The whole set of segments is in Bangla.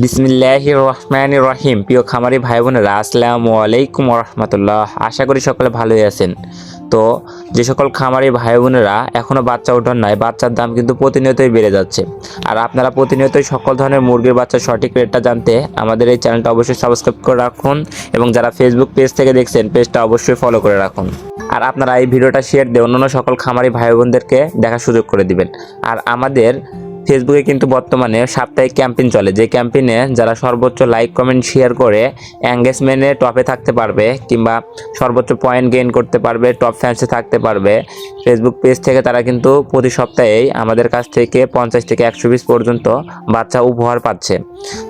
বিসমিল্লাহ রহমান রহিম। প্রিয় খামারি ভাই বোনেরা আসসালামু আলাইকুম রহমতুল্লাহ আশা করি সকলে ভালোই আছেন। তো, যে সকল খামারি ভাই বোনেরা এখনও বাচ্চা ওঠার নয় বাচ্চার দাম কিন্তু প্রতিনিয়তই বেড়ে যাচ্ছে। আর আপনারা প্রতিনিয়তই সকল ধরনের মুরগির বাচ্চার সঠিক রেটটা জানতে আমাদের এই চ্যানেলটা অবশ্যই সাবস্ক্রাইব করে রাখুন এবং যারা ফেসবুক পেজ থেকে দেখছেন পেজটা অবশ্যই ফলো করে রাখুন। আর আপনারা এই ভিডিওটা শেয়ার দিয়ে অন্যান্য সকল খামারি ভাই বোনদেরকে দেখার সুযোগ করে দিবেন। আর আমাদের ফেসবুকে কিন্তু বর্তমানে সাপ্তাহিক ক্যাম্পেইন চলে। যে ক্যাম্পেইনে যারা সর্বোচ্চ লাইক, কমেন্ট, শেয়ার করে এঙ্গেজমেন্টে টপে থাকতে পারবে কিংবা সর্বোচ্চ পয়েন্ট গেইন করতে পারবে টপ ফ্যান্সে থাকতে পারবে ফেসবুক পেজ থেকে তারা কিন্তু প্রতি সপ্তাহেই আমাদের কাছ থেকে পঞ্চাশ থেকে একশো পিস পর্যন্ত বাচ্চা উপহার পাচ্ছে।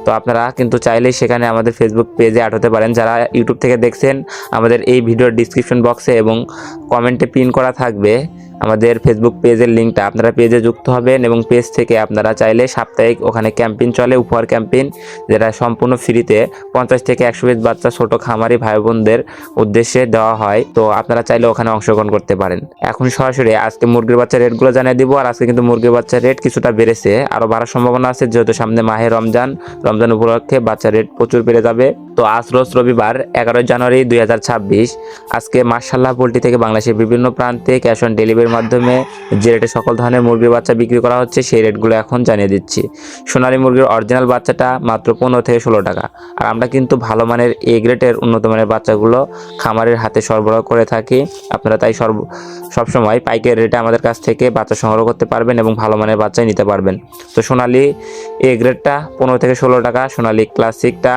তো আপনারা কিন্তু চাইলেই সেখানে আমাদের ফেসবুক পেজে অ্যাড হতে পারেন। যারা ইউটিউব থেকে দেখছেন, আমাদের এই ভিডিওর ডিসক্রিপশন বক্সে এবং কমেন্টে পিন করা থাকবে। আমাদের ফেসবুক পেজের লিঙ্কটা আপনারা পেজে যুক্ত হবেন এবং পেজ থেকে আপনারা চাইলে সাপ্তাহিক ওখানে ক্যাম্পেইন চলে, উপহার ক্যাম্পেইন, যেটা সম্পূর্ণ ফ্রিতে পঞ্চাশ থেকে একশো পিস বাচ্চা, ছোট খামারি ভাই বোনদের উদ্দেশ্যে দেওয়া হয়। তো আপনারা চাইলে ওখানে অংশগ্রহণ করতে পারেন। এখন সরাসরি আজকে মুরগির বাচ্চার রেটগুলো জানিয়ে দিব আর আজকে কিন্তু মুরগির বাচ্চার রেট কিছুটা বেড়েছে আরও বাড়ার সম্ভাবনা আছে। যেহেতু সামনে মাহে রমজান রমজান উপলক্ষে বাচ্চার রেট প্রচুর বেড়ে যাবে। তো আজ রোজ রবিবার, এগারোই জানুয়ারি দুই হাজার ছাব্বিশ, আজকে মার্শাল্লাহ পোলট্রি থেকে বাংলাদেশের বিভিন্ন প্রান্তে ক্যাশ অন ডেলিভারির মাধ্যমে যে রেটে সকল ধরনের মুরগির বাচ্চা বিক্রি করা হচ্ছে, সেই রেটগুলো এখন জানিয়ে দিচ্ছি। সোনালী মুরগির অরিজিনাল বাচ্চাটা মাত্র পনেরো থেকে ষোলো টাকা। আর আমরা কিন্তু ভালো মানের এ গ্রেডের উন্নত মানের বাচ্চাগুলো খামারের হাতে সরবরাহ করে থাকি। আপনারা তাই সর্ব, সবসময় পাইকারি রেটে আমাদের কাছ থেকে বাচ্চা সংগ্রহ করতে পারবেন এবং ভালো মানের বাচ্চাই নিতে পারবেন। তো সোনালি এ গ্রেডটা পনেরো থেকে ষোলো টাকা, সোনালি ক্লাসিকটা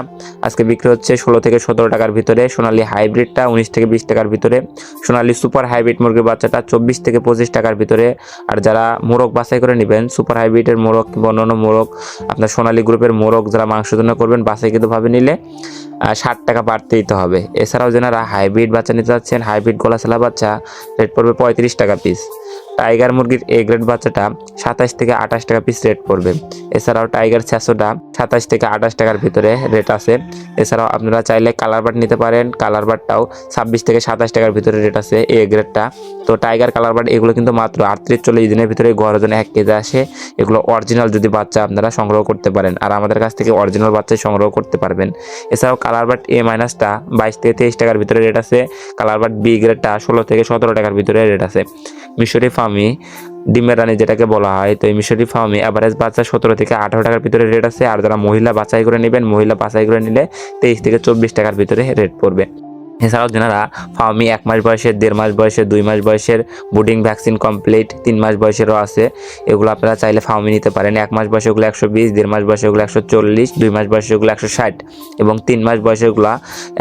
আজকে বিক্রি হচ্ছে ষোলো থেকে সতেরো টাকার ভিতরে, সোনালী হাইব্রিডটা উনিশ থেকে বিশ টাকার ভিতরে, সোনালী সুপার হাইব্রিড মুরগির বাচ্চাটা চব্বিশ থেকে পঁচিশ টাকার ভিতরে। আর যারা মোরগ বাছাই করে নেবেন, সুপার হাইব্রিডের মোরগ কিংবা অন্যান্য মোরগ, আপনার সোনালী গ্রুপের মোরগ যারা মাংস জন্য করবেন বাছাইকৃতভাবে নিলে ষাট টাকা বাড়তে দিতে হবে। এছাড়াও যারা হাইব্রিড বাচ্চা নিতে যাচ্ছেন হাইব্রিড গলা ছেলা বাচ্চা, রেট পড়বে পঁয়ত্রিশ টাকা পিস টাইগার মুরগির এ গ্রেড বাচ্চাটা সাতাশ থেকে আঠাশ টাকা পিস রেট পড়বে। এছাড়াও টাইগার ছ্যাশোটা সাতাশ থেকে আঠাশ টাকার ভিতরে রেট আছে। এছাড়াও আপনারা চাইলে কালার বাট নিতে পারেন। কালার বাটটাও ছাব্বিশ থেকে সাতাশ টাকার ভিতরে রেট আছে এ গ্রেডটা তো টাইগার কালার বাট এগুলো কিন্তু মাত্র আটত্রিশ চল্লিশ দিনের ভিতরে জন্য এক কেজি আসে। এগুলো অরিজিনাল যদি বাচ্চা আপনারা সংগ্রহ করতে পারেন, আর আমাদের কাছ থেকে অরিজিনাল বাচ্চাই সংগ্রহ করতে পারবেন। এছাড়াও কালার বাট এ মাইনাসটা বাইশ থেকে তেইশ টাকার ভিতরে রেট আছে। কালার বাট বি গ্রেডটা ষোলো থেকে সতেরো টাকার ভিতরে রেট আছে। মিশরি ফার্মি ডিমের রানী যেটাকে বলা হয়, তো এই মিশরি ফার্মি অ্যাভারেজ বাচ্চা সতেরো থেকে আঠারো টাকার ভিতরে রেট আছে, আর যারা মহিলা বাছাই করে নেবেন, মহিলা বাছাই করে নিলে তেইশ থেকে চব্বিশ টাকার ভিতরে রেট পড়বে। এছাড়াও যারা ফার্মি এক মাস বয়সের, দেড় মাস বয়সের, দুই মাস বয়সের, বুডিং ভ্যাকসিন কমপ্লিট, তিন মাস বয়সেরও আছে। এগুলো আপনারা চাইলে ফার্মি নিতে পারেন। এক মাস বয়সে ওগুলো একশো বিশ, দেড় মাস বয়সে ওগুলো একশো চল্লিশ, দুই মাস বয়সে ওগুলো একশো ষাট এবং তিন মাস বয়সে ওগুলো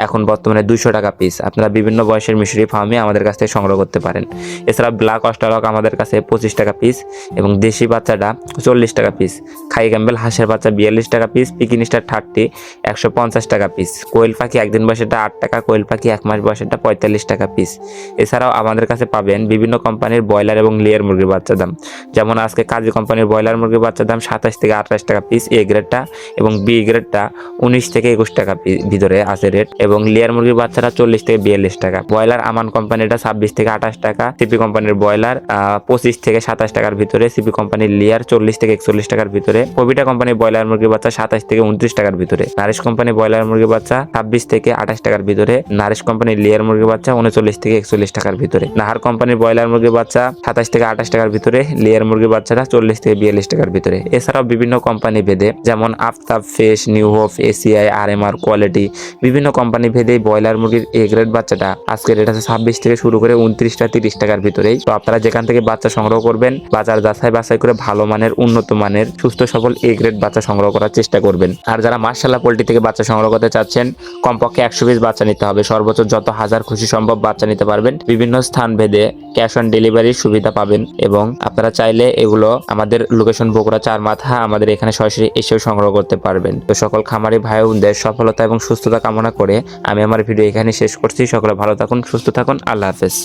এখন বর্তমানে দুশো টাকা পিস আপনারা বিভিন্ন বয়সের মিশরি ফার্মি আমাদের কাছ থেকে সংগ্রহ করতে পারেন। এছাড়া ব্ল্যাক অস্টারক আমাদের কাছে পঁচিশ টাকা পিস এবং দেশি বাচ্চাটা চল্লিশ টাকা পিস খাই ক্যাম্বেল হাঁসের বাচ্চা বিয়াল্লিশ টাকা পিস পিকিনিস্টার থার্টি একশো পঞ্চাশ টাকা পিস কোয়েল পাখি একদিন বয়সেটা আট টাকা, কোয়েল পাখি এক মাস বয়সেটা পঁয়তাল্লিশ টাকা পিস এছাড়াও আমাদের কাছে পাবেন বিভিন্ন কোম্পানির ব্রয়লার এবং লেয়ার মুরগির বাচ্চার দাম। যেমন আজকে কাজী কোম্পানির ব্রয়লার মুরগির বাচ্চার দাম সাতাশ থেকে আঠাশ টাকা পিস এ গ্রেডটা এবং বি গ্রেডটা উনিশ থেকে একুশ টাকা ভিতরে আছে রেট এবং লেয়ার মুরগির বাচ্চাটা চল্লিশ থেকে বিয়াল্লিশ টাকা। ব্রয়লার আমান কোম্পানিটা ছাব্বিশ থেকে আঠাশ টাকা সিপি কোম্পানির ব্রয়লার পঁচিশ থেকে সাতাশ টাকার ভিতরে সিপি কোম্পানির লেয়ার চল্লিশ থেকে একচল্লিশ টাকার ভিতরে কবিটা কোম্পানির ব্রয়লার মুরগির বাচ্চা সাতাশ থেকে উনত্রিশ টাকার ভিতরে, নারিশ কোম্পানি ব্রয়লার মুরগির বাচ্চা ছাব্বিশ থেকে আঠাশ টাকার ভিতরে, নারিশ কোম্পানির লেয়ার মুরগির বাচ্চা উনচল্লিশ থেকে একচল্লিশ টাকার ভিতরে। নাহার কোম্পানির ব্রয়লার মুরগির বাচ্চা সাতাশ থেকে আঠাশ টাকার ভিতরে, লেয়ার মুরগির বাচ্চাটা চল্লিশ থেকে বিয়াল্লিশ টাকার ভিতরে। এছাড়াও বিভিন্ন কোম্পানি ভেদে যেমন আফতাব ফেস নিউ হোপ, এসিআই আর এম আর কোয়ালিটি বিভিন্ন কোম্পানি ভেদে ব্রয়লার মুরগির এ গ্রেড বাচ্চাটা আজকে রেট আছে ছাব্বিশ থেকে শুরু করে উনত্রিশটা, তিরিশ টাকার ভিতরেই তো আপনারা যেখান থেকে বাচ্চা সংগ্রহ করবেন, বাজার যাচাই বাছাই করে ভালো মানের, উন্নত মানের, সুস্থ সবল এ গ্রেড বাচ্চা সংগ্রহ করার চেষ্টা করবেন। আর যারা মার্শাল্লাহ পোল্ট্রি থেকে বাচ্চা সংগ্রহ করতে চাচ্ছেন, কমপক্ষে একশো পিস বাচ্চা নিতে হবে। সর্বোচ্চ যত হাজার খুশি সম্ভব বাচ্চা নিতে পারবেন। বিভিন্ন স্থান ভেদে ক্যাশ অন ডেলিভারির সুবিধা পাবেন এবং আপনারা চাইলে এগুলো আমাদের লোকেশন বগুড়া চার মাথা আমাদের এখানে সরাসরি এসেও সংগ্রহ করতে পারবেন। তো সকল খামারি ভাই বোনদের সফলতা এবং সুস্থতা কামনা করে আমি আমার ভিডিও এখানে শেষ করছি। সকলে ভালো থাকুন, সুস্থ থাকুন। আল্লাহ হাফেজ।